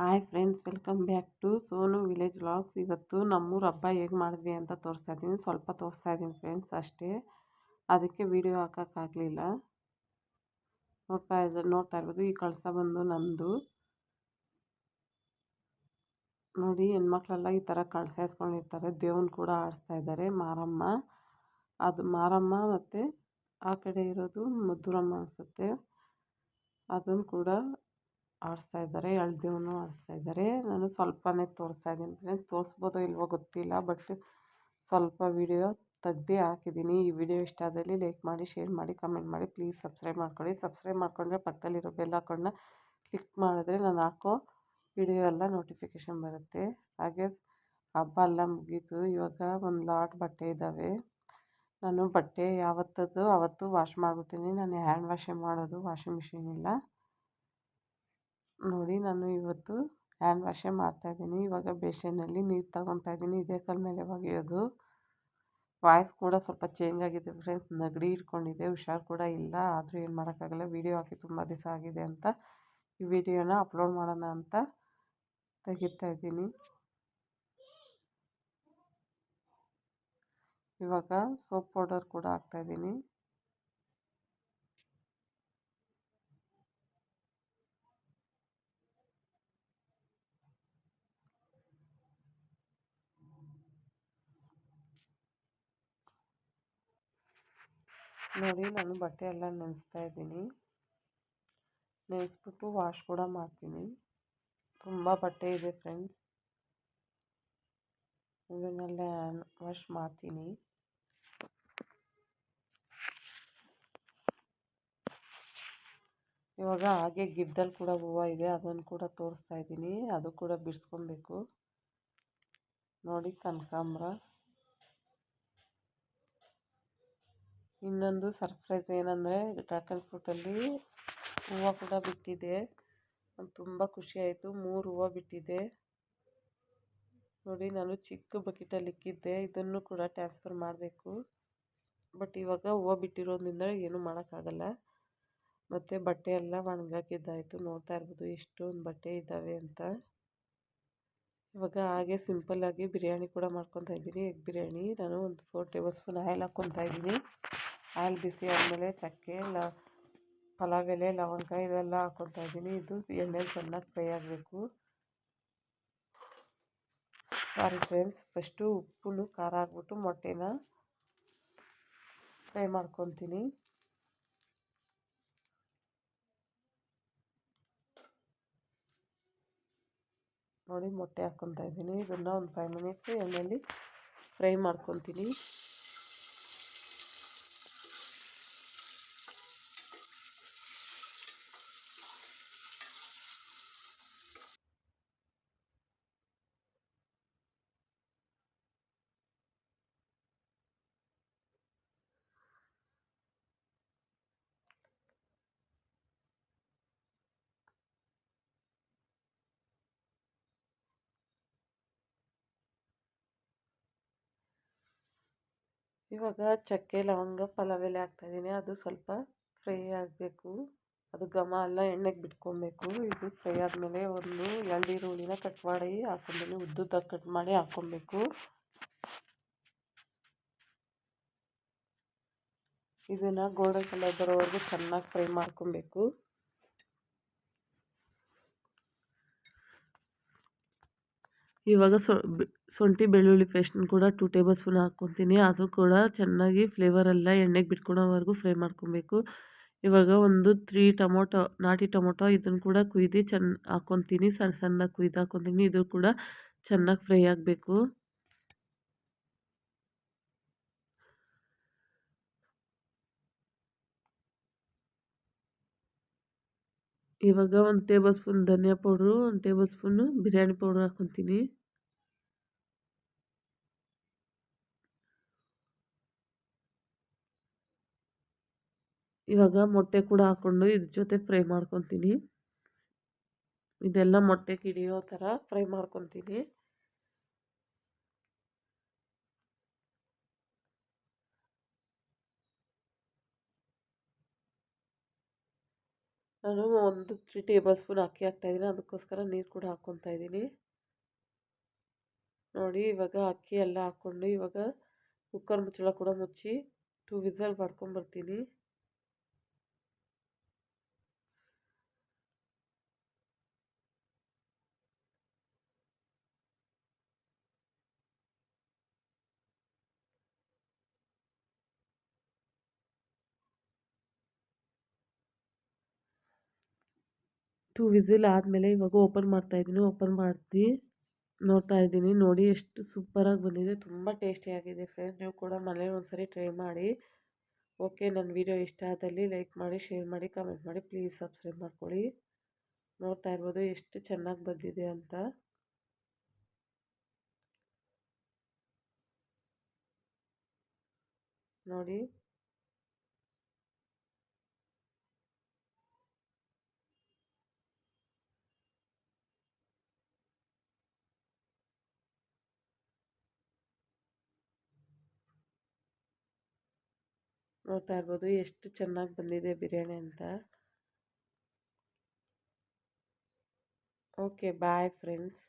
Hi friends welcome back to Sonu village vlogs ಇವತ್ತು ನಮ್ಮೂರು ಹಬ್ಬ ಹೇಗೆ ಮಾಡಿದ್ವಿ ಅಂತ ತೋರಿಸ್ತಾ ಇದ್ದೀನಿ. ಸ್ವಲ್ಪ ತೋರಿಸ್ತಾ ಇದ್ದೀನಿ ಫ್ರೆಂಡ್ಸ್ ಅಷ್ಟೇ. ಅದಕ್ಕೆ ವಿಡಿಯೋ ಹಾಕೋಕ್ಕಾಗಲಿಲ್ಲ ನೋಡ್ತಾ ಇದ್ದ ನೋಡ್ತಾ ಇರ್ಬೋದು. ಈ ಕಳಸ ಬಂದು ನಂದು. ನೋಡಿ, ಹೆಣ್ಮಕ್ಳೆಲ್ಲ ಈ ಥರ ಕಳಸ ಎತ್ಕೊಂಡಿರ್ತಾರೆ. ದೇವ್ನ ಕೂಡ ಆಡಿಸ್ತಾ ಇದ್ದಾರೆ. ಮಾರಮ್ಮ. ಅದು ಮಾರಮ್ಮ ಮತ್ತು ಆ ಕಡೆ ಇರೋದು ಮಧುರಮ್ಮ ಅನಿಸುತ್ತೆ. ಅದನ್ನು ಕೂಡ ಆಡಿಸ್ತಾ ಇದ್ದಾರೆ ಎಳ್ದೇವನು ಆಡಿಸ್ತಾ ಇದ್ದಾರೆ. ನಾನು ಸ್ವಲ್ಪನೇ ತೋರಿಸ್ತಾ ಇದ್ದೀನಿ ಫ್ರೆಂಡ್ಸ್. ತೋರಿಸ್ಬೋದೋ ಇಲ್ವೋ ಗೊತ್ತಿಲ್ಲ, ಬಟ್ ಸ್ವಲ್ಪ ವಿಡಿಯೋ ತೆಗ್ದು ಹಾಕಿದ್ದೀನಿ. ಈ ವಿಡಿಯೋ ಇಷ್ಟ ಆದಲ್ಲಿ ಲೈಕ್ ಮಾಡಿ, ಶೇರ್ ಮಾಡಿ, ಕಮೆಂಟ್ ಮಾಡಿ. ಪ್ಲೀಸ್ ಸಬ್ಸ್ಕ್ರೈಬ್ ಮಾಡ್ಕೊಳ್ಳಿ. ಸಬ್ಸ್ಕ್ರೈಬ್ ಮಾಡ್ಕೊಂಡ್ರೆ ಪಕ್ಕದಲ್ಲಿರೋ ಬೆಲ್ ಹಾಕೊಂಡ ಕ್ಲಿಕ್ ಮಾಡಿದ್ರೆ ನಾನು ಹಾಕೋ ವಿಡಿಯೋ ಎಲ್ಲ ನೋಟಿಫಿಕೇಷನ್ ಬರುತ್ತೆ. ಹಾಗೆ ಹಬ್ಬ ಎಲ್ಲ ಮುಗೀತು. ಇವಾಗ ಒಂದು ಲಾಟ್ ಬಟ್ಟೆ ಇದ್ದಾವೆ ನಾನು ಬಟ್ಟೆ ಯಾವತ್ತದು ಅವತ್ತು ವಾಶ್ ಮಾಡ್ಬಿಡ್ತೀನಿ. ನಾನು ಹ್ಯಾಂಡ್ ವಾಶೇ ಮಾಡೋದು, ವಾಷಿಂಗ್ ಮಿಷಿನ್ ಇಲ್ಲ. ನೋಡಿ, ನಾನು ಇವತ್ತು ಹ್ಯಾಂಡ್ ವಾಶೇ ಮಾಡ್ತಾಯಿದ್ದೀನಿ ಇವಾಗ ಬೇಷನ್ನಲ್ಲಿ ನೀರು ತಗೊತಾ ಇದ್ದೀನಿ. ಇದೇ ಕಲ್ ಮೇಲೆ ಒಗೆಯೋದು ವಾಯ್ಸ್ ಕೂಡ ಸ್ವಲ್ಪ ಚೇಂಜ್ ಆಗಿದೆ ಫ್ರೆಂಡ್ಸ್ ನಗಡಿ ಇಟ್ಕೊಂಡಿದೆ ಹುಷಾರು ಕೂಡ ಇಲ್ಲ. ಆದರೂ ಏನು ಮಾಡೋಕ್ಕಾಗಲ್ಲ. ವೀಡಿಯೋ ಹಾಕಿ ತುಂಬ ದಿವಸ ಆಗಿದೆ ಅಂತ ಈ ವಿಡಿಯೋನ ಅಪ್ಲೋಡ್ ಮಾಡೋಣ ಅಂತ ತೆಗಿತಾ ಇದ್ದೀನಿ. ಇವಾಗ ಸೋಪ್ ಪೌಡರ್ ಕೂಡ ಹಾಕ್ತಾಯಿದ್ದೀನಿ ನೋಡಿ, ನಾನು ಬಟ್ಟೆ ಎಲ್ಲ ನೆನೆಸ್ತಾ ಇದ್ದೀನಿ. ನೆನೆಸ್ಬಿಟ್ಟು ವಾಶ್ ಕೂಡ ಮಾಡ್ತೀನಿ. ತುಂಬ ಬಟ್ಟೆ ಇದೆ ಫ್ರೆಂಡ್ಸ್. ಇದನ್ನೆಲ್ಲ ವಾಶ್ ಮಾಡ್ತೀನಿ. ಇವಾಗ ಹಾಗೆ ಗಿಡದಲ್ಲಿ ಕೂಡ ಹೂವು ಇದೆ ಅದನ್ನು ಕೂಡ ತೋರಿಸ್ತಾ ಇದ್ದೀನಿ. ಅದು ಕೂಡ ಬಿಡಿಸ್ಕೊಬೇಕು. ನೋಡಿ, ಕನಕಾಂಬ್ರ. ಇನ್ನೊಂದು ಸರ್ಪ್ರೈಸ್ ಏನಂದರೆ ಡ್ರ್ಯಾಗನ್ ಫ್ರೂಟಲ್ಲಿ ಹೂವ ಕೂಡ ಬಿಟ್ಟಿದೆ. ತುಂಬ ಆಯಿತು. ಮೂರು ಹೂವು ಬಿಟ್ಟಿದೆ. ನೋಡಿ, ನಾನು ಚಿಕ್ಕ ಬಕೆಟಲ್ಲಿ ಇಕ್ಕಿದ್ದೆ. ಇದನ್ನು ಕೂಡ ಟ್ರಾನ್ಸ್ಫರ್ ಮಾಡಬೇಕು. ಬಟ್ ಇವಾಗ ಹೂವು ಬಿಟ್ಟಿರೋದ್ರಿಂದ ಏನೂ ಮಾಡೋಕ್ಕಾಗಲ್ಲ. ಮತ್ತು ಬಟ್ಟೆ ಎಲ್ಲ ಒಣಗಾಕಿದ್ದಾಯಿತು. ನೋಡ್ತಾ ಇರ್ಬೋದು ಎಷ್ಟೊಂದು ಬಟ್ಟೆ ಇದ್ದಾವೆ ಅಂತ. ಇವಾಗ ಹಾಗೆ ಸಿಂಪಲ್ಲಾಗಿ ಬಿರಿಯಾನಿ ಕೂಡ ಮಾಡ್ಕೊತಾ ಇದ್ದೀನಿ. ಎಗ್ ಬಿರಿಯಾನಿ. ನಾನು ಒಂದು ಫೋರ್ ಟೇಬಲ್ ಸ್ಪೂನ್ ಆಯಿಲ್ ಹಾಕ್ಕೊತಾ ಇದ್ದೀನಿ. ಆಯಿಲ್ ಬಿಸಿ ಆದಮೇಲೆ ಚಕ್ಕೆ, ಲ ಪಲಾವ್ ಎಲೆ ಲವಂಗ ಇದೆಲ್ಲ ಹಾಕ್ಕೊತಾ ಇದ್ದೀನಿ. ಇದು ಎಣ್ಣೆಲಿ ಚೆನ್ನಾಗಿ ಫ್ರೈ ಆಗಬೇಕು. ಸಾರಿ ಫ್ರೆಂಡ್ಸ್ ಫಸ್ಟು ಉಪ್ಪು ಖಾರ ಹಾಕ್ಬಿಟ್ಟು ಮೊಟ್ಟೆನ ಫ್ರೈ ಮಾಡ್ಕೊತೀನಿ ನೋಡಿ ಮೊಟ್ಟೆ ಹಾಕ್ಕೊತಾ ಇದ್ದೀನಿ. ಇದನ್ನು ಒಂದು ಫೈವ್ ಮಿನಿಟ್ಸ್ ಎಣ್ಣೆಯಲ್ಲಿ ಫ್ರೈ ಮಾಡ್ಕೊತೀನಿ ಇವಾಗ ಚಕ್ಕೆ, ಲವಂಗ ಪಲಾವ್ ಎಲೆ ಹಾಕ್ತಾಯಿದ್ದೀನಿ. ಅದು ಸ್ವಲ್ಪ ಫ್ರೈ ಆಗಬೇಕು. ಅದು ಘಮ ಎಲ್ಲ ಎಣ್ಣೆಗೆ ಬಿಟ್ಕೊಬೇಕು. ಇದು ಫ್ರೈ ಆದಮೇಲೆ ಒಂದು ಎರಡು ಈರುಳ್ಳಿನ ಕಟ್ ಮಾಡಿ ಹಾಕೊಂಡಿನಿ ಉದ್ದುದ್ದಾಗಿ ಕಟ್ ಮಾಡಿ ಹಾಕ್ಕೊಬೇಕು ಇದನ್ನು ಗೋಲ್ಡನ್ ಕಲರ್ ಬರೋವರೆಗೂ ಚೆನ್ನಾಗಿ ಫ್ರೈ ಮಾಡ್ಕೊಬೇಕು. ಇವಾಗ ಶುಂಠಿ ಬೆಳ್ಳುಳ್ಳಿ ಪೇಸ್ಟನ್ನು ಕೂಡ ಟೂ ಟೇಬಲ್ ಸ್ಪೂನ್ ಹಾಕ್ಕೊತೀನಿ. ಅದು ಕೂಡ ಚೆನ್ನಾಗಿ ಫ್ಲೇವರೆಲ್ಲ ಎಣ್ಣೆಗೆ ಬಿಟ್ಕೊಳೋವರೆಗೂ ಫ್ರೈ ಮಾಡ್ಕೊಬೇಕು. ಇವಾಗ ಒಂದು ತ್ರೀ ಟೊಮೊಟೊ, ನಾಟಿ ಟೊಮೊಟೊ ಇದನ್ನು ಕೂಡ ಕುಯ್ದು ಚೆನ್ನ ಹಾಕ್ಕೊತೀನಿ. ಸಣ್ಣ ಸಣ್ಣದಾಗಿ ಕುಯ್ದು ಹಾಕ್ಕೊತೀನಿ. ಇದು ಕೂಡ ಚೆನ್ನಾಗಿ ಫ್ರೈ ಆಗಬೇಕು. ಇವಾಗ ಒಂದು ಟೇಬಲ್ ಸ್ಪೂನ್ ಧನಿಯಾ ಪೌಡ್ರು ಒಂದು ಟೇಬಲ್ ಸ್ಪೂನು ಬಿರಿಯಾನಿ ಪೌಡ್ರ್ ಹಾಕ್ಕೊತೀನಿ ಇವಾಗ ಮೊಟ್ಟೆ ಕೂಡ ಹಾಕ್ಕೊಂಡು ಇದ್ರ ಜೊತೆ ಫ್ರೈ ಮಾಡ್ಕೊತೀನಿ. ಇದೆಲ್ಲ ಮೊಟ್ಟೆ ಹಿಡಿಯೋ ಥರ ಫ್ರೈ ಮಾಡ್ಕೊತೀನಿ. ನಾನು ಒಂದು ತ್ರೀ ಟೇಬಲ್ ಸ್ಪೂನ್ ಅಕ್ಕಿ ಹಾಕ್ತಾಯಿದ್ದೀನಿ ಅದಕ್ಕೋಸ್ಕರ ನೀರು ಕೂಡ ಹಾಕ್ಕೊತಾ ಇದ್ದೀನಿ. ನೋಡಿ, ಇವಾಗ ಅಕ್ಕಿ ಎಲ್ಲ ಹಾಕ್ಕೊಂಡು ಇವಾಗ ಕುಕ್ಕರ್ ಮುಚ್ಚಳ ಕೂಡ ಮುಚ್ಚಿ ಟು ವಿಸಲ್ ಮಾಡ್ಕೊಂಬರ್ತೀನಿ ಟೂ ವಿಸಿಲ್ ಆದಮೇಲೆ ಇವಾಗ ಓಪನ್ ಮಾಡ್ತಾಯಿದ್ದೀನಿ ಓಪನ್ ಮಾಡಿ ನೋಡ್ತಾ ಇದ್ದೀನಿ. ನೋಡಿ ಎಷ್ಟು ಸೂಪರಾಗಿ ಬಂದಿದೆ. ತುಂಬ ಟೇಸ್ಟಿಯಾಗಿದೆ ಫ್ರೆಂಡ್ಸ್ ನೀವು ಕೂಡ ಮನೇಲಿ ಒಂದ್ಸರಿ ಟ್ರೈ ಮಾಡಿ. ಓಕೆ ನನ್ನ ವಿಡಿಯೋ ಇಷ್ಟ ಆದಲ್ಲಿ ಲೈಕ್ ಮಾಡಿ ಶೇರ್ ಮಾಡಿ ಕಮೆಂಟ್ ಮಾಡಿ. ಪ್ಲೀಸ್ ಸಬ್ಸ್ಕ್ರೈಬ್ ಮಾಡ್ಕೊಳ್ಳಿ. ನೋಡ್ತಾ ಇರ್ಬೋದು ಎಷ್ಟು ಚೆನ್ನಾಗಿ ಬಂದಿದೆ ಅಂತ. ನೋಡಿ. ನೋಡ್ತಾ ಇರ್ಬೋದು. ಎಷ್ಟು ಚೆನ್ನಾಗಿ ಬಂದಿದೆ ಬಿರಿಯಾನಿ ಅಂತ. Okay bye friends.